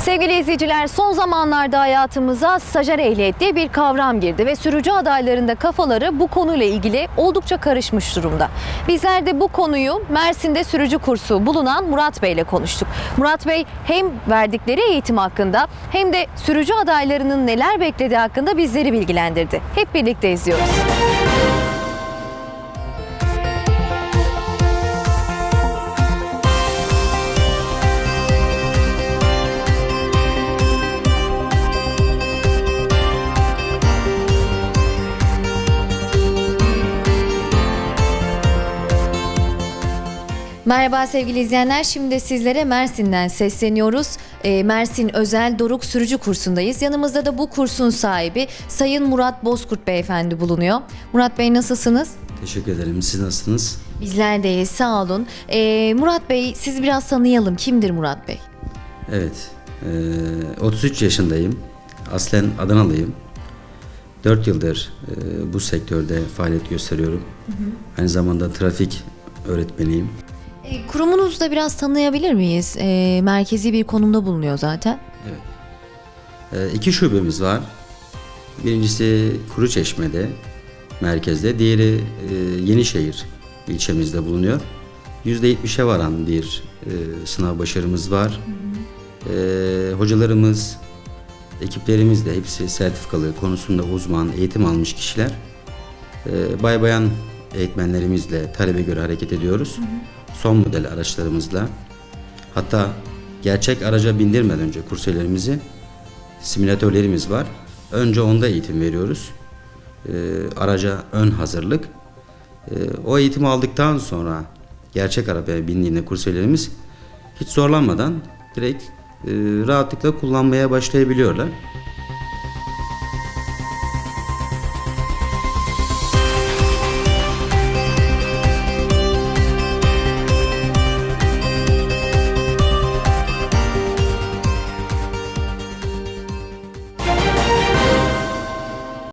Sevgili izleyiciler son zamanlarda hayatımıza stajyer ehliyet diye bir kavram girdi ve sürücü adaylarında kafaları bu konuyla ilgili oldukça karışmış durumda. Bizler de bu konuyu Mersin'de sürücü kursu bulunan Murat Bey ile konuştuk. Murat Bey hem verdikleri eğitim hakkında hem de sürücü adaylarının neler beklediği hakkında bizleri bilgilendirdi. Hep birlikte izliyoruz. Merhaba sevgili izleyenler. Şimdi sizlere Mersin'den sesleniyoruz. Ee, Mersin Özel Doruk Sürücü Kursu'ndayız. Yanımızda da bu kursun sahibi Sayın Murat Bozkurt Beyefendi bulunuyor. Murat Bey nasılsınız? Teşekkür ederim. Siz nasılsınız? Bizler deyiz sağ olun. Ee, Murat Bey siz biraz tanıyalım. Kimdir Murat Bey? Evet. eee, 33 yaşındayım. Aslen Adanalıyım. 4 yıldır eee, bu sektörde faaliyet gösteriyorum. Aynı zamanda trafik öğretmeniyim. Ee, kurumunuzu da biraz tanıyabilir miyiz? Ee, merkezi bir konumda bulunuyor zaten. Eee, iki şubemiz var. Birincisi Kuruçeşme'de, merkezde. Diğeri eee, Yenişehir ilçemizde bulunuyor. %70'e varan bir eee, sınav başarımız var. Eee, hocalarımız, ekiplerimiz de hepsi sertifikalı konusunda uzman, eğitim almış kişiler. Eee, bay bayan eğitmenlerimizle talebe göre hareket ediyoruz. Son model araçlarımızla. Hatta gerçek araca bindirmeden önce kursiyerlerimizi simülatörlerimiz var. Önce onda eğitim veriyoruz. Eee, araca ön hazırlık. Eee, o eğitimi aldıktan sonra gerçek arabaya bindiğinde kursiyerlerimiz hiç zorlanmadan direkt eee, rahatlıkla kullanmaya başlayabiliyorlar.